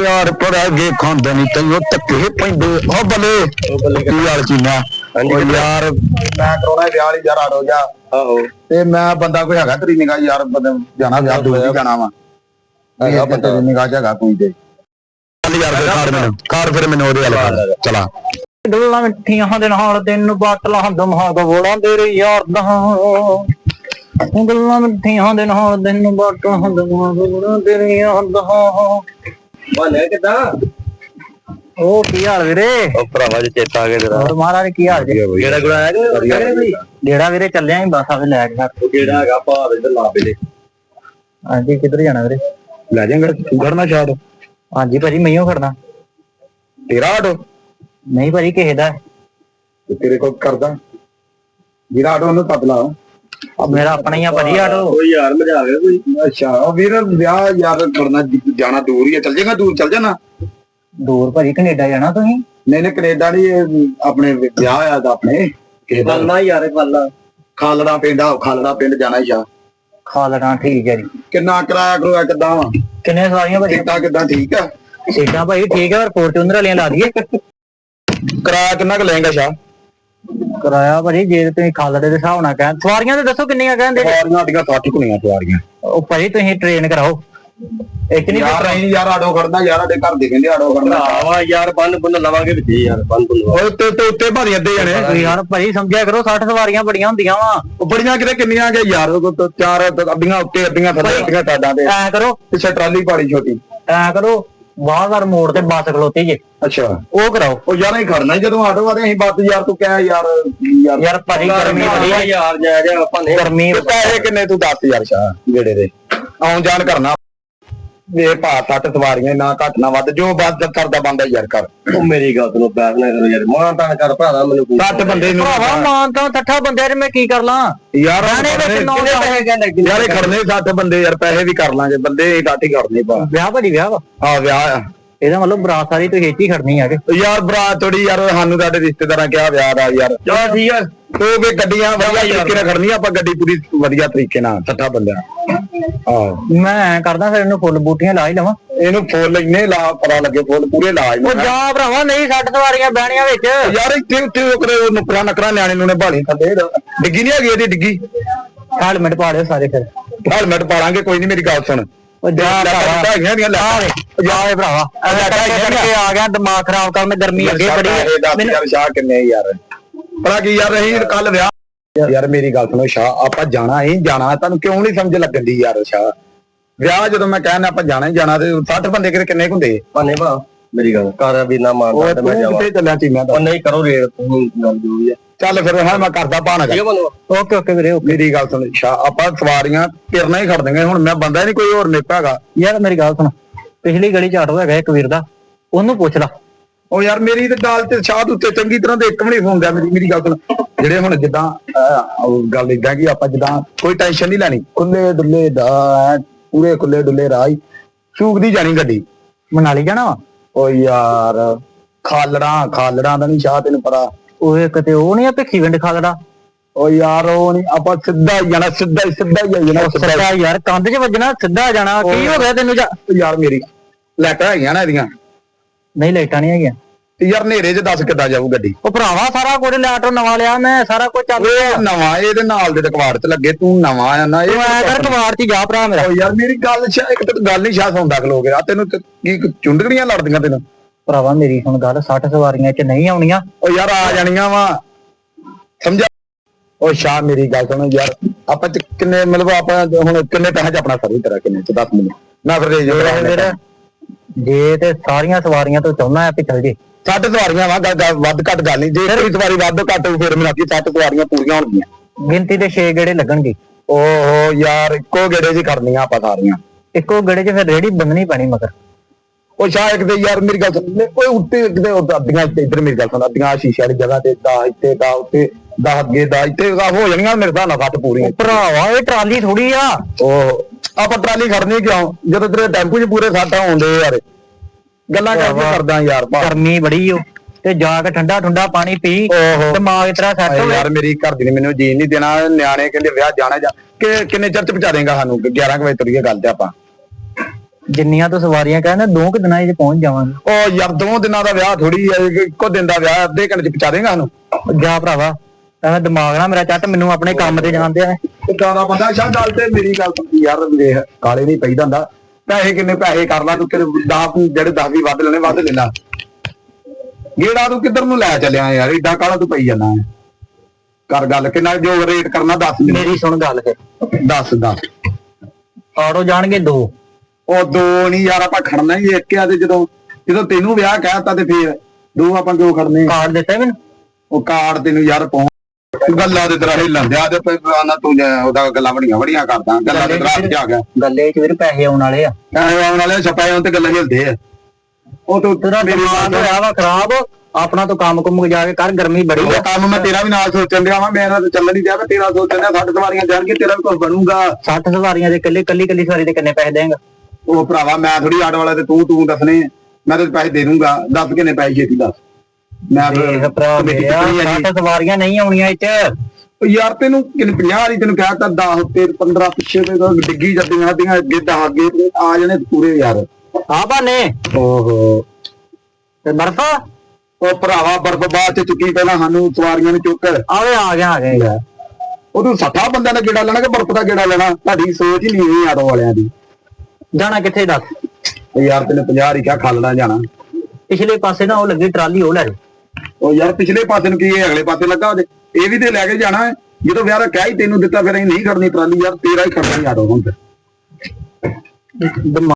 ਯਾਰ ਪਰ ਅੱਗੇ ਖਾਂਦੇ ਨਹੀਂ ਤੈਨੂੰ ਧੱਕੇ ਪੈਂਦੇ। ਉਹ ਬੱਲੇ ਕੀ ਹਾਲ ਚੀਨਾ ਹਾਂਜੀ, ਯਾਰ ਮੈਂ ਕਰਾਉਣਾ ਵਿਆਹ ਵਾਲੀ ਯਾਰ ਆੜੋ ਜਾ। ਆਹੋ। ਤੇ ਮੈਂ ਬੰਦਾ ਕੋਈ ਹੈਗਾ ਤੇਰੀ ਨਿਗਾਹ ਯਾਰ ਬੰਦਾ ਜਾਣਾ ਵਿਆਹ ਦੂਰ ਹੀ ਜਾਣਾ ਵਾ। ਹੈਗਾ ਬੰਦਾ। ਤੇਰੀ ਨਿਗਾਹ 'ਚ ਹੈਗਾ ਕੋਈ ਤੇ। ਚੱਲ ਯਾਰ ਫਿਰ ਖਾੜ ਮੈਨੂੰ। ਖਾੜ ਫਿਰ ਮੈਨੂੰ ਉਹਦੇ ਵਾਲੇ ਚਲਾ। ਗੱਲਾਂ ਮਿੱਠੀਆਂ ਦੇ ਨਾਲ ਤੈਨੂੰ ਬਾਟਲਾਂ ਦਮਹਾ ਗੋੜਾਂ ਤੇਰੇ ਯਾਰ ਦਾ। ਗੱਲਾਂ ਮਿੱਠੀਆਂ ਦੇ ਨਾਲ ਤੈਨੂੰ ਬਾਟਲਾਂ ਦਮਹਾ ਗੋੜਾਂ ਤੇਰੇ ਯਾਰ ਦਾ। ਬਾਲੇ ਕਿਦਾਂ? ਉਹ ਕੀ ਹਾਲ ਵੀਰੇ? ਉਹ ਭਰਾਵਾ ਜੀ ਚੇਤਾ ਆ ਗਿਆ ਤੇਰਾ। ਹੋਰ ਮਹਾਰਾਜ ਕੀ ਹਾਲ ਜੀ? ਜਿਹੜਾ ਗੁਣਾ ਆਇਆ ਕਿ ਜਿਹੜਾ ਵੀਰੇ ਚੱਲਿਆ ਹੀ ਬਸ ਆਵੇ ਲੈ ਗਿਆ। ਉਹ ਜਿਹੜਾ ਹੈਗਾ ਭਾਵ ਇਧਰ ਲਾਬੇ ਦੇ ਹਾਂਜੀ ਕਿੱਧਰ ਜਾਣਾ ਵੀਰੇ? ਲੈ ਜਾਏਗਾ ਤੂੰ ਕਰਨਾ ਛਾੜ ਹਾਂਜੀ ਭਾਜੀ ਮਈਓ ਖੜਨਾ। ਤੇਰਾ ਆਟੋ? ਨਹੀਂ ਭਾਜੀ ਕਿਸੇ ਦਾ। ਤੇ ਤੇਰੇ ਕੋਲ ਕਰਦਾ। ਜਿਹੜਾ ਆਟੋ ਉਹਨੂੰ ਤੱਕ ਲਾ ਮੇਰਾ ਆਪਣਾ ਹੀ ਆ ਭਾਜੀ ਆਟੋ। ਉਹ ਯਾਰ ਮਜ਼ਾ ਗਿਆ ਕੋਈ। ਅੱਛਾ ਉਹ ਵੀਰ ਵਿਆਹ ਯਾਰ ਕਰਨਾ ਜਾਣਾ ਦੂਰ ਹੀ ਆ। ਚੱਲ ਜਾਏਗਾ ਦੂਰ ਚੱਲ ਜਾਣਾ। ਦੂਰ ਭਾਜੀ ਕੈਨੇਡਾ ਜਾਣਾ ਤੁਸੀਂ? ਨਹੀਂ ਨਹੀਂ ਕੈਨੇਡਾ ਨਹੀਂ ਆਪਣੇ ਵਿਆਹ ਆ ਦਾ ਆਪਣੇ। ਕਿਸੇ ਦਾ ਯਾਰ ਬੱਲਾ ਖਾਲੜਾ। ਪਿੰਡ ਆ ਖਾਲੜਾ ਪਿੰਡ ਜਾਣਾ ਹੀ ਆ। ਖਾ ਲੈਣਾ ਠੀਕ ਹੈ ਜੀ। ਕਿੰਨਾ ਕਿਰਾਇਆ ਕਰੋਇਆ ਕਿੱਦਾਂ? ਵਾ ਕਿੰਨੇ ਸਵਾਰੀਆਂ ਭਾਜੀ? ਟਿਕਟਾਂ ਕਿੱਦਾਂ ਠੀਕ ਆ? ਸੀਟਾਂ ਭਾਜੀ ਠੀਕ ਹੈ ਪਰ ਫੋਰਚੂਨਰ ਵਾਲੀਆਂ ਲਾ ਦਈਏ। ਕਿਰਾਇਆ ਕਿੰਨਾ ਕੁ ਲਏਗਾ ਸ਼ਾ ਕਰਾਇਆ ਭਾਜੀ ਜੇ ਤੁਸੀਂ ਖਾਲੜੇ ਦੇ ਹਿਸਾਬ ਨਾਲ ਕਹਿ ਸਵਾਰੀਆਂ ਤੇ ਦੱਸੋ ਕਿੰਨੀਆਂ ਕਹਿੰਦੇ ਸਵਾਰੀਆਂ ਸਾਡੀਆਂ 60 ਕੁਣੀਆਂ ਸਵਾਰੀਆਂ। ਉਹ ਭਾਜੀ ਤੁਸੀਂ ਟ੍ਰੇਨ ਕਰਾਓ। ਇੱਕ ਨਹੀਂ ਯਾਰ ਅਸੀਂ ਯਾਰ ਆਟੋ ਖੜਨਾ ਯਾਰ ਸਾਡੇ ਘਰ ਦੇ ਕਹਿੰਦੇ ਆਟੋ ਖੜਨਾ ਭਰਾਵਾ ਯਾਰ ਬੰਨ ਬੰਨ ਲਵਾਂਗੇ ਵਿੱਚ ਯਾਰ ਬੰਨ ਬੰਨ ਓਏ ਤੇ ਤੇ ਉੱਤੇ ਭਾਰੀ ਅੱਧੇ ਜਣੇ। ਤੁਸੀਂ ਯਾਰ ਭਾਜੀ ਸਮਝਿਆ ਕਰੋ 60 ਸਵਾਰੀਆਂ ਬੜੀਆਂ ਹੁੰਦੀਆਂ ਵਾ। ਉਹ ਬੜੀਆਂ ਕਿਤੇ ਕਿੰਨੀਆਂ ਗਏ ਯਾਰ ਉਹ ਤਾਂ ਚਾਰ ਅੱਧੀਆਂ ਉੱਤੇ ਅੱਧੀਆਂ ਥੱਲੇ ਅੱਧੀਆਂ ਟਾਡਾਂ ਦੇ ਐ ਕਰੋ। ਪਿੱਛੇ ਟਰਾਲੀ ਪਾੜੀ ਛੋਟੀ। ਐ ਕਰੋ ਬਾਹਰ ਮੋੜ ਤੇ ਬੱਸ ਖਲੋਤੀ ਜੇ। ਅੱਛਾ। ਉਹ ਕਰਾਓ। ਉਹ ਯਾਰ ਅਸੀਂ ਖੜਨਾ ਹੀ ਜਦੋਂ ਆਟੋ ਵਾਲੇ ਅਸੀਂ ਬੱਸ ਯਾਰ ਤੂੰ ਕਹਿ ਯਾਰ ਯਾਰ ਯਾਰ ਭਾਜੀ ਗਰਮੀ ਬੜੀ ਆ। ਯਾਰ ਜਾ ਜਾ ਆਪਾਂ ਨੇ। ਗਰਮੀ ਪੈਸੇ ਕਿੰਨੇ ਤੂੰ ਦੱਸ ਯਾਰ ਸ਼ਾ ਜਿਹੜੇ ਦੇ। ਆਉਣ ਜਾਣ ਕਰਨਾ। ਇਹ ਭਾ ਸੱਟ ਸਵਾਰੀਆਂ ਨਾ ਘੱਟ ਨਾ ਵੱਧ ਜੋ ਵੱਧ ਕਰਦਾ ਬੰਦਾ ਯਾਰ ਕਰ। ਉਹ ਮੇਰੀ ਗੱਲ ਨੂੰ ਬੈਠ ਨਾ ਕਰੋ ਯਾਰ ਮਾਂ ਤਾਂ ਕਰ ਭਰਾ ਮੈਨੂੰ ਕੋਈ 60 ਬੰਦੇ ਨੂੰ ਭਰਾਵਾ ਮਾਨ ਤਾਂ ਠੱਠਾ ਬੰਦਿਆ ਜੇ ਮੈਂ ਕੀ ਕਰ ਲਾਂ? ਯਾਰ ਰਾਣੇ ਵਿੱਚ ਨੌ ਕਿੰਨੇ ਪੈਸੇ ਕਹਿੰਦੇ ਯਾਰ ਇਹ ਖੜਨੇ 60 ਬੰਦੇ ਯਾਰ ਪੈਸੇ ਵੀ ਕਰ ਲਾਂਗੇ ਬੰਦੇ ਹੀ ਘੱਟ ਹੀ ਖੜਨੇ ਪਾ ਵਿਆਹ ਭਾਜੀ ਵਿਆਹ ਵਾ। ਆ ਵਿਆਹ ਆ। ਇਹਦਾ ਮਤਲਬ ਬਰਾਤ ਸਾਰੀ ਤੁਸੀਂ ਇੱਥੇ ਹੀ ਖੜਨੀ ਆ ਕੇ। ਯਾਰ ਬਰਾਤ ਥੋੜੀ ਯਾਰ ਸਾਨੂੰ ਸਾਡੇ ਰਿਸ਼ਤੇਦਾਰਾਂ ਕਿਹਾ ਵਿਆਹ ਦਾ ਯਾਰ। ਚਲ ਠੀਕ ਆ। ਉਹ ਵੀ ਗੱਡੀਆਂ ਵਧੀਆ ਤਰੀਕੇ ਨਾਲ ਖੜਨੀਆਂ ਆਪਾਂ ਗੱਡੀ ਪੂਰੀ ਵਧੀਆ ਤਰੀਕੇ ਨਾਲ ਸੱਠਾ ਬੰਦਿਆਂ ਹਾਂ ਮੈਂ ਐਂ ਕਰਦਾ ਫਿਰ ਇਹਨੂੰ ਫੁੱਲ ਬੂਟੀਆਂ ਲਾ ਹੀ ਲਵਾਂ। ਇਹਨੂੰ ਫੁੱਲ ਇੰਨੇ ਲਾ ਪਤਾ ਲੱਗੇ ਫੁੱਲ ਪੂਰੇ ਲਾ ਉਹ। ਜਾ ਭਰਾਵਾ ਨਹੀਂ 60 ਸਵਾਰੀਆਂ ਬਹਿਣੀਆਂ ਵਿੱਚ। ਯਾਰ ਇੱਥੇ ਉੱਥੇ ਉਹ ਕਰੇ ਉਹ ਨੁਕਰਾ ਨਕਰਾ ਨਿਆਣੇ ਨੂੰ ਨੇ ਭਾਲੀ ਥੱਲੇ। ਡਿੱਗੀ ਨਹੀਂ ਹੈਗੀ ਇਹਦੀ ਡਿੱਗੀ। ਹੈਲਮਟ ਪਾ ਲਿਓ ਸਾਰੇ ਫਿਰ। ਹੈਲਮਟ ਪਾਲਾਂਗੇ ਕੋਈ ਨਹੀਂ ਮੇਰੀ ਗੱਲ ਸੁਣ। ਉਹ ਜਾ ਭਰਾਵਾ। ਹੈਗੀਆਂ ਦੀਆਂ ਲੈ। ਜਾ ਓਏ ਭਰਾਵਾ। ਐਵੇਂ ਕਰਕੇ ਕਰਕੇ ਆ ਗਿਆ ਦਿਮਾਗ ਖਰਾਬ ਕਰਨ ਗਰਮੀ ਅੱਗੇ ਬੜੀ ਆ। ਮੈਨੂੰ ਯਾਰ ਸ਼ਾਹ ਕਿੰਨੇ ਯਾਰ? ਭਲਾ ਕੀ ਯਾਰ ਅਸੀਂ ਕੱਲ ਵਿਆਹ ਯਾਰ ਮੇਰੀ ਗੱਲ ਸੁਣੋ ਸ਼ਾਹ ਆਪਾਂ ਜਾਣਾ ਹੀ ਜਾਣਾ ਤੁਹਾਨੂੰ ਕਿਉਂ ਨਹੀਂ ਸਮਝ ਲੱਗਣ ਦੀ ਯਾਰ ਸ਼ਾਹ? ਵਿਆਹ ਜਦੋਂ ਮੈਂ ਕਹਿੰਦਾ ਆਪਾਂ ਜਾਣਾ ਹੀ ਜਾਣਾ ਤੇ 60 ਬੰਦੇ ਕਿਤੇ ਕਿੰਨੇ ਕੁ ਹੁੰਦੇ? ਪਾਨੇ ਭਾ। ਮੇਰੀ ਗੱਲ। ਕਰ ਵੀ ਨਾ ਮਾਰਦਾ ਉਹ ਤੇ ਮੈਂ ਤੂੰ ਜਾਵਾਂ। ਕਿੱਥੇ ਚੱਲਿਆ ਚੀਮਾ ਉਹ ਨਹੀਂ ਕਰੋ ਰੇਟ ਤੂੰ ਗੱਲ ਜੋ ਵੀ ਆ। ਚੱਲ ਫਿਰ ਹਾਂ ਮੈਂ ਕਰਦਾ ਭਾਣਾ ਠੀਕ ਬੰਦੋ ਓਕੇ ਓਕੇ ਵੀਰੇ ਓਕੇ। ਮੇਰੀ ਗੱਲ ਸੁਣ ਸ਼ਾਹ ਆਪਾਂ ਸਵਾਰੀਆਂ ਕਿਰਨਾ ਹੀ ਖੜ ਦੇਂਗੇ ਹੁਣ ਮੈਂ ਬੰਦਾ ਨਹੀਂ ਕੋਈ ਹੋਰ ਹੈਗਾ। ਯਾਰ ਮੇਰੀ ਗੱਲ ਸੁਣ। ਪਿਛਲੀ ਗਲੀ ਚ ਆਟੋ ਹੈਗਾ ਇੱਕ ਵੀਰ ਦਾ। ਉਹਨੂੰ ਪੁੱਛ ਲਾ। ਉਹ ਯਾਰ ਮੇਰੀ ਤੇ ਗੱਲ ਤੇ ਸ਼ਾਹ ਦੇ ਉੱਤੇ ਚੰਗੀ ਤਰ੍ਹਾਂ ਦੇ ਇੱਕ ਵੀ ਨਹੀਂ ਸੁਣਦਾ ਮੇਰੀ ਮੇਰੀ ਗੱਲ ਸੁਣ। ਜਿਹੜੇ ਹੁਣ ਜਿੱਦਾਂ ਅਹ, ਉਹ ਗੱਲ ਇਦਾਂ ਕਿ ਆਪਾਂ ਜਿੱਦਾਂ ਕੋਈ ਟੈਨਸ਼ਨ ਨਹੀਂ ਲੈਣੀ। ਖੁੱਲੇ ਡੁੱਲੇ ਦਾ ਐਨ ਪੂਰੇ ਖੁੱਲੇ ਡੁੱਲੇ ਰਾਹ ਹੀ। ਚੂਕਦੀ ਜਾਣੀ ਗੱਡੀ। ਮਨਾਲੀ ਜਾਣਾ ਵਾ? ਓ ਯਾਰ ਖਾਲੜਾਂ ਖਾਲੜਾਂ ਦਾ ਨਹੀਂ ਸ਼ਾਹ ਤੈਨੂੰ ਪਤਾ। ਉਹ ਕਿਤੇ ਉਹ ਨਹੀਂ ਆ ਭਿੱਖੀ ਵਿੰਡ ਖਾਲੜਾ? ਓ ਯਾਰ ਉਹ ਨਹੀਂ ਆਪਾਂ ਸਿੱਧਾ ਹੀ ਜਾਣਾ ਸਿੱਧਾ ਹੀ ਸਿੱਧਾ ਹੀ ਜਾਣਾ ਸਿੱਧਾ ਯਾਰ ਕੰਧ 'ਚ ਵੱਜਣਾ ਸਿੱਧਾ ਜਾਣਾ ਕੀ ਹੋ ਗਿਆ ਤੈਨੂੰ ਜਾ? ਯਾਰ ਮੇਰੀ ਲੈਟਰ ਹੈਗੀਆਂ ਨਾ ਇਹਦੀਆਂ। ਨਹੀਂ ਲਾਈਟਾਂ ਨਹੀਂ ਹੈਗੀਆਂ ਤੇ ਯਾਰ ਹਨੇਰੇ 'ਚ ਦੱਸ ਕਿੱਦਾਂ ਜਾਊ ਗੱਡੀ? ਉਹ ਭਰਾਵਾ ਸਾਰਾ ਕੁਝ ਲੈਟਰ ਨਵਾਂ ਲਿਆ ਮੈਂ ਸਾਰਾ ਕੁਝ ਚੱਲ ਉਹ ਨਵਾਂ ਇਹਦੇ ਨਾਲ ਦੇ ਕਵਾੜ 'ਚ ਲੱਗੇ ਤੂੰ ਨਵਾਂ ਆ ਨਾ ਤੂੰ ਐ ਕਰ ਕਵਾੜ 'ਚ ਜਾ ਭਰਾ ਮੇਰਾ। ਓ ਯਾਰ ਮੇਰੀ ਗੱਲ ਸ਼ਾ ਇੱਕ ਤੇ ਗੱਲ ਨਹੀਂ ਸ਼ਾਹ ਸੁਣਦਾ ਖਲੋ ਗਿਆ ਤੈਨੂੰ ਤੇ ਕੀ ਚੁੰਡੜੀਆਂ ਲੜਦੀਆਂ ਤੈਨੂੰ? ਭਰਾਵਾ ਮੇਰੀ ਹੁਣ ਗੱਲ 60 ਸਵਾਰੀਆਂ 'ਚ ਨਹੀਂ ਆਉਣੀਆਂ। ਓ ਯਾਰ ਆ ਜਾਣੀਆਂ ਵਾ। ਸਮਝਿਆ ਓ ਸ਼ਾਹ ਮੇਰੀ ਗੱਲ ਸੁਣ ਯਾਰ ਆਪਾਂ ਚ ਕਿੰਨੇ ਮਤਲਬ ਆਪਾਂ ਹੁਣ ਕਿੰਨੇ ਪੈਸੇ ਚ ਆਪਣਾ ਸਰਵਿਸ ਤੇਰਾ ਕਿੰਨੇ ਚ? ਦੱਸ ਮੈਨੂੰ ਮੈਂ ਫਿਰ ਰੇਜ ਵੀਰ ਜੇ ਤੇ ਸਾਰੀਆਂ ਸਵਾਰੀਆਂ ਤੋਂ ਚਾਹੁੰਦਾ ਆ ਵੀ ਚੱਲ ਜੇ। ਸੱਤ ਸਵਾਰੀਆਂ ਵਾ ਗੱਲ- ਗੱਲ ਵੱਧ ਘੱਟ ਗੱਲ ਨਹੀਂ। ਜੇ ਕੋਈ ਸਵਾਰੀ ਵੱਧ ਘੱਟ ਹੋਊ ਫਿਰ ਕੀ ਸੱਤ ਸਵਾਰੀਆਂ ਪੂਰੀਆਂ ਹੋਣਗੀਆਂ। ਗਿਣਤੀ ਦੇ 6 ਗੇੜੇ ਲੱਗਣਗੇ। ਓਹੋ ਯਾਰ ਇੱਕੋ ਗੇੜੇ 'ਚ ਕਰਨੀਆਂ ਆਪਾਂ ਸਾਰੀਆਂ। ਇੱਕੋ ਗੇੜੇ 'ਚ ਫਿਰ ਰੇੜੀ ਬੰਨਣੀ ਪੈਣੀ ਮਗਰ। ਉਹ ਸ਼ਾਹ ਇੱਕ ਤੇ ਯਾਰ ਮੇਰੀ ਗੱਲ ਸੁਣ। ਓਏ ਉੱਤੇ ਕਿਤੇ ਉਹ ਅੱਧੀਆਂ ਇੱਥੇ ਇੱਧਰ ਮੇਰੀ ਗੱਲ ਸੁਣ। ਅੱਧੀਆਂ ਸ਼ੀਸ਼ੇ ਵਾਲੀ ਜਗ੍ਹਾ ਤੇ ਦਾ ਇੱਥੇ ਦਾ ਉੱਤੇ ਦਾ ਅੱਗੇ ਦਾ ਇੱਥੇ ਦਾ ਹੋ ਜਾਣੀਆਂ ਮੇਰੇ ਹਿਸਾਬ ਨਾਲ ਸੱਤ ਪੂਰੀਆਂ। ਭਰਾਵਾ ਇਹ ਟਰਾਲੀ ਥੋੜੀ ਆ। ਉਹ ਆਪਾਂ ਟਰਾਲੀ ਖੜਨੀ ਕਿਉਂ? ਜਦੋਂ ਤੇਰੇ ਟੈਂਪੂ 'ਚ ਪੂਰੇ ਸੱਤ ਆਉਂਦੇ ਯਾਰ। ਗੱਲਾਂ ਕਰਕੇ ਕਰਦਾ ਯਾਰ ਭਾ। ਗਰਮੀ ਬੜੀ ਓ। ਤੇ ਜਾ ਕੇ ਠੰਡਾ ਠੰਡਾ ਪਾਣੀ ਪੀ ਦਿਮਾਗ ਤੇਰਾ ਸੈੱਟ ਹੋਵੇ। ਯਾਰ ਮੇਰੀ ਘਰ ਦੀ ਨੇ ਮੈਨੂੰ ਜੀਣ ਨਹੀਂ ਦੇਣਾ। ਨਿਆਣੇ ਕਹਿੰਦੇ ਵਿਆਹ ਜਾਣਾ ਜਾ। ਕਿ ਕਿੰਨੇ ਚਰਚ ਪਹੁੰਚਾ ਦੇਗਾ ਸਾਨੂੰ? 11 ਕੁ ਵਜੇ ਤੁਰੀਏ ਗੱਲ ਤੇ ਆਪਾਂ। ਜਿੰਨੀਆਂ ਤੋਂ ਸਵਾਰੀਆਂ ਕਹਿੰਦੇ ਦੋ ਕੁ ਦਿਨਾਂ 'ਚ ਪਹੁੰਚ ਜਾਵਾਂਗੇ। ਉਹ ਯਾਰ ਦੋ ਦਿਨਾਂ ਦਾ ਵਿਆਹ ਥੋੜੀ ਹੈ ਇੱਕੋ ਦਿਨ ਦਾ ਵਿਆਹ ਅੱਧੇ ਘੰਟੇ ਚ ਪਹੁੰਚਾ ਦੇਗਾ ਸਾਨੂੰ? ਜਾ ਭਰਾਵਾ। ਐਵੇਂ ਦਿਮਾਗ ਨਾ ਮੇਰਾ ਚੱਟ ਮੈਨੂੰ ਆਪਣੇ ਕੰਮ ਤੇ ਜਾਣ ਦਿਆ ਕਿੱਦਾਂ ਦਾ ਬੰਦਾ ਸ਼ਾਹ ਗੱਲ ਤੇ ਮੇਰੀ ਗੱਲ ਸੁਣ ਯਾਰ ਵੇਖ ਕਾਲੇ ਨਹੀਂ ਪਈਦਾ ਹੁੰਦਾ। ਪੈਸੇ ਕਿੰਨੇ ਪੈਸੇ ਕਰ ਲਾ ਤੂੰ ਕਿ 10 ਜਿਹੜੇ 10 ਵੀ ਵੱਧ ਲੈਣੇ ਵੱਧ ਲੈ ਲਾ। ਗੇੜਾ ਤੂੰ ਕਿੱਧਰ ਨੂੰ ਲੈ ਚੱਲਿਆ ਯਾਰ ਏਡਾ ਕਾਲਾ ਤੂੰ ਪਈ ਜਾਣਾ ਕਰ ਗੱਲ ਕਿੰਨਾ ਜੋ ਰੇਟ ਕਰਨਾ ਦੱਸ ਮੇਰੀ ਸੁਣ ਗੱਲ ਫਿਰ ਦੱਸ ਦੱਸ। ਆਟੋ ਜਾਣਗੇ ਦੋ। ਉਹ ਦੋ ਨਹੀਂ ਯਾਰ ਆਪਾਂ ਖੜਨਾ ਹੀ ਇੱਕ ਆ ਤੇ ਜਦੋਂ ਜਦੋਂ ਤੈਨੂੰ ਵਿਆਹ ਕਹਿਤਾ ਤੇ ਫੇਰ ਦੋ ਆਪਾਂ ਕਿਉਂ ਖੜਨੇ ਕਾਰਡ ਦਿੱਤਾ ਮੈਨੂੰ? ਉਹ ਕਾਰਡ ਤੈਨੂੰ ਯਾਰ ਪਹੁੰਚ ਗੱਲਾਂ ਦੇ ਤਰ੍ਹਾਂ ਹਿੱਲਣ ਦਿਆ ਤੇ ਪਹਿਲਾਂ ਤੂੰ ਜਾ- ਉਹਦਾ ਗੱਲਾਂ ਬੜੀਆਂ ਬੜੀਆਂ ਕਰਦਾ ਗੱਲਾਂ ਦੇ 'ਚ ਆ ਗਿਆ। ਗੱਲੇ 'ਚ ਵੀਰ ਪੈਸੇ ਆਉਣ ਵਾਲੇ ਆ। ਐਵੇਂ ਆਉਣ ਵਾਲੇ ਛਪਾਏ ਹੁਣ ਤੇ ਗੱਲਾਂ ਹਿਲਦੇ ਆ। ਉਹ ਤੂੰ ਤੇਰਾ ਦਿਮਾਗ ਹੋਇਆ ਵਾ ਖਰਾਬ ਆਪਣਾ ਤੋਂ ਕੰਮ ਕੁੰਮ ਜਾ ਕੇ ਕਰ ਗਰਮੀ ਬੜੀ ਉਹ ਆ ਕੰਮ ਮੈਂ ਤੇਰਾ ਵੀ ਨਾਲ ਸੋਚਣ ਦਿਆ ਵਾਂ ਮੇਰਾ ਤਾਂ ਚੱਲਣ ਮੈਂ ਤੇਰਾ ਸੋਚਣ ਦਿਆ ਸਾਡੇ ਸਵਾਰੀਆਂ ਜਾਣਗੇ ਤੇਰਾ ਵੀ ਕੁਝ ਬਣੂਗਾ। 60 ਸਵਾਰੀਆਂ ਦੇ ਇਕੱਲੇ ਕੱਲੀ ਕੱਲੀ ਸਵਾਰੀ ਦੇ ਕਿੰਨੇ ਪੈਸੇ ਦੇਂਗਾ ਉਹ ਭਰਾਵਾ ਮੈਂ ਥੋੜੀ ਆਟੋ ਵਾਲਾ ਤੇ ਤੂੰ ਤੂੰ ਦੱਸਣੇ ਮੈਂ ਤੇ ਪੈਸੇ ਦੇ ਦੂੰਗਾ ਦੱਸ ਕਿੰਨੇ ਪੈਸੇ ਛੇਤੀ ਦੱਸ। ਮੈਂ ਫਿਰ ਦੇਖ ਭਰਾ ਕਮੇਟੀ ਮੇਰਾ ਚੁੱਕਣੀ ਆ ਜੀ। 60 ਸਵਾਰੀਆਂ ਨਹੀਂ ਆਉਣੀਆਂ ਇੱਥੇ ਉਹ ਯਾਰ ਤੈਨੂੰ ਕਿੰਨੇ 50 ਵਾਲੀ ਤੈਨੂੰ ਕਹਿ ਤਾ 10 ਤੇ 15 ਪਿੱਛੇ ਤੇ ਤਾਂ ਡਿੱਗੀ ਜਾਂਦੀਆਂ ਸਾਡੀਆਂ ਅੱਗੇ 10 ਅੱਗੇ ਤੇ ਆ ਜਾਣੇ ਪੂਰੇ ਯਾਰ। ਆ ਬਾਨੇ ਓਹੋ। ਤੇ ਬਰਫ? ਉਹ ਭਰਾਵਾ ਬਰਫ ਬਾਅਦ ਚ ਚੁੱਕੀ ਪਹਿਲਾਂ ਸਾਨੂੰ ਸਵਾਰੀਆਂ ਨੂੰ ਚੁੱਕ। ਆਵੇ ਆ ਗਿਆ ਆ ਗਿਆ ਉਹ ਤੂੰ 60 ਬੰਦਿਆਂ ਦਾ ਗੇੜਾ ਲੈਣਾ ਕਿ ਬਰਫ ਦਾ ਗੇੜਾ ਲੈਣਾ? ਤੁਹਾਡੀ ਸੋਚ ਹੀ ਨਹੀਂ ਆਟੋ ਵਾਲਿਆਂ ਦੀ। ਜਾਣਾ ਕਿੱਥੇ ਦੱਸ? ਯਾਰ ਤੈਨੂੰ 50 ਹੀ ਕਿਹਾ ਖੱਲਣਾ ਜਾਣਾ। ਪਿਛਲੇ ਪਾਸੇ ਨਾ ਉਹ ਲੱਗੀ ਟਰਾਲੀ ਉਹ ਲੈ ਜਾਓ ਉਹ ਯਾਰ ਪਿਛਲੇ ਪਾਸੇ ਨੂੰ ਕੀ ਇਹ ਅਗਲੇ ਪਾਸੇ ਲੱਗਾ ਉਹਦੇ। ਇਹ ਵੀ ਤੇ ਲੈ ਕੇ ਜਾਣਾ ਹੈ। ਜਦੋਂ ਵਿਆਹ ਦਾ ਕਹਿ ਹੀ ਤੈਨੂੰ ਦਿੱਤਾ, ਫਿਰ ਅਸੀਂ ਨਹੀਂ ਕਰਨੀ ਟਰਾਲੀ ਯਾਰ, ਤੇਰਾ ਹੀ ਕਰਨਾ ਹੀ ਹੁਣ ਤੇ